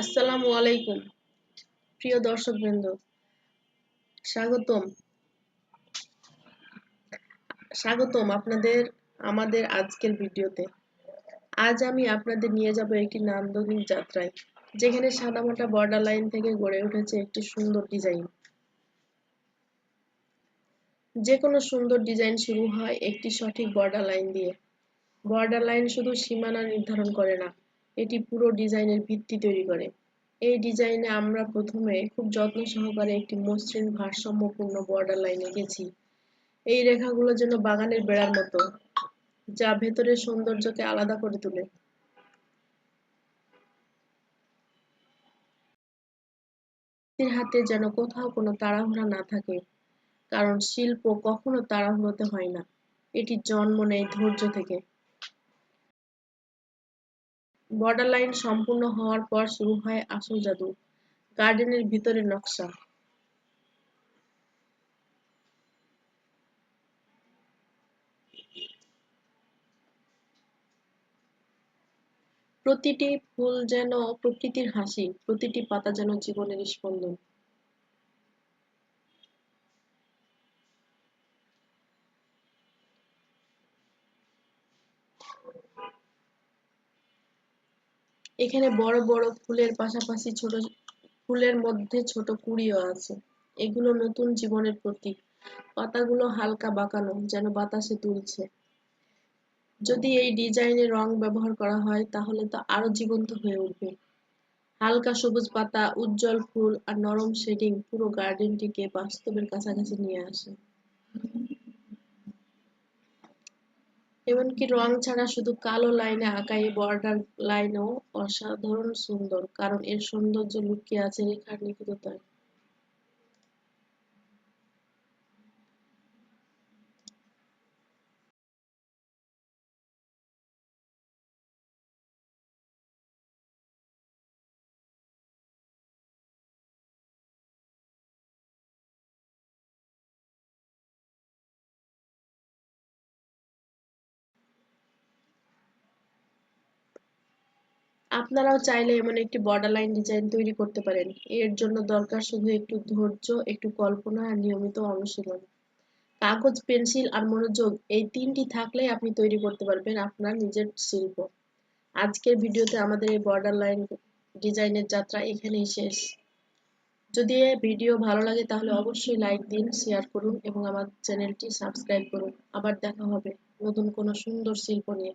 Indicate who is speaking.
Speaker 1: আসসালামু আলাইকুম, প্রিয় দর্শকবৃন্দ। স্বাগতম। স্বাগতম আপনাদের, আমাদের আজকের ভিডিওতে। আজ আমি আপনাদের নিয়ে যাব একটি নান্দনিক যাত্রায়, যেখানে সাদামাটা বর্ডার লাইন থেকে গড়ে উঠেছে একটি সুন্দর ডিজাইন যে কোনো সুন্দর ডিজাইন শুরু হয় একটি সঠিক বর্ডার লাইন দিয়ে। বর্ডার লাইন শুধু সীমানা নির্ধারণ করে না এটি পুরো ডিজাইনের ভিত্তি তৈরি করে। এই ডিজাইনে আমরা প্রথমে খুব যত্ন সহকারে একটি মসৃণ ভারসাম্যপূর্ণ বর্ডার লাইন এঁকেছি এই রেখাগুলো যেন বাগানের বেড়ার মতো, যা ভেতরের সৌন্দর্যকে আলাদা করে তোলে। হাতে যেন কোথাও কোনো তাড়াহুড়া না থাকে, কারণ শিল্প কখনো তাড়াহুড়োতে হয় না। এটি জন্ম নেয় ধৈর্য থেকে। বর্ডার লাইন সম্পূর্ণ হওয়ার পর শুরু হয় আসল জাদু গার্ডেনের ভিতরে নকশা। প্রতিটি ফুল যেন প্রকৃতির হাসি, প্রতিটি পাতা যেন জীবনের স্পন্দন। এখানে বড় বড় ফুলের পাশাপাশি ছোট ফুলের মধ্যে ছোট কুড়িও আছে। এগুলো নতুন জীবনের প্রতীক। পাতাগুলো হালকা বাঁকানো, যেন বাতাসে তুলছে। যদি এই ডিজাইনে রং ব্যবহার করা হয়, তাহলে তো আরও জীবন্ত হয়ে উঠবে। হালকা সবুজ পাতা, উজ্জ্বল ফুল আর নরম শেডিং পুরো গার্ডেনটিকে বাস্তবের কাছাকাছি নিয়ে আসে। এমনকি রং ছাড়া শুধু কালো লাইনে আঁকা এই বর্ডার লাইনও অসাধারণ সুন্দর, কারণ এর সৌন্দর্য লুকিয়ে আছে রেখার নিখুঁততায় আপনারাও চাইলে এমন একটি বর্ডার লাইন ডিজাইন তৈরি করতে পারেন। এর জন্য দরকার শুধু একটু ধৈর্য, একটু কল্পনা আর নিয়মিত অনুশীলন। কাগজ, পেন্সিল আর মনোযোগ, এই তিনটি থাকলেই আপনি তৈরি করতে পারবেন আপনার নিজের শিল্প। আজকের ভিডিওতে আমাদের এই বর্ডার লাইন ডিজাইনের যাত্রা এখানেই শেষ। যদি ভিডিও ভালো লাগে তাহলে অবশ্যই লাইক দিন শেয়ার করুন এবং আমার চ্যানেলটি সাবস্ক্রাইব করুন। আবার দেখা হবে নতুন কোনো সুন্দর শিল্প নিয়ে।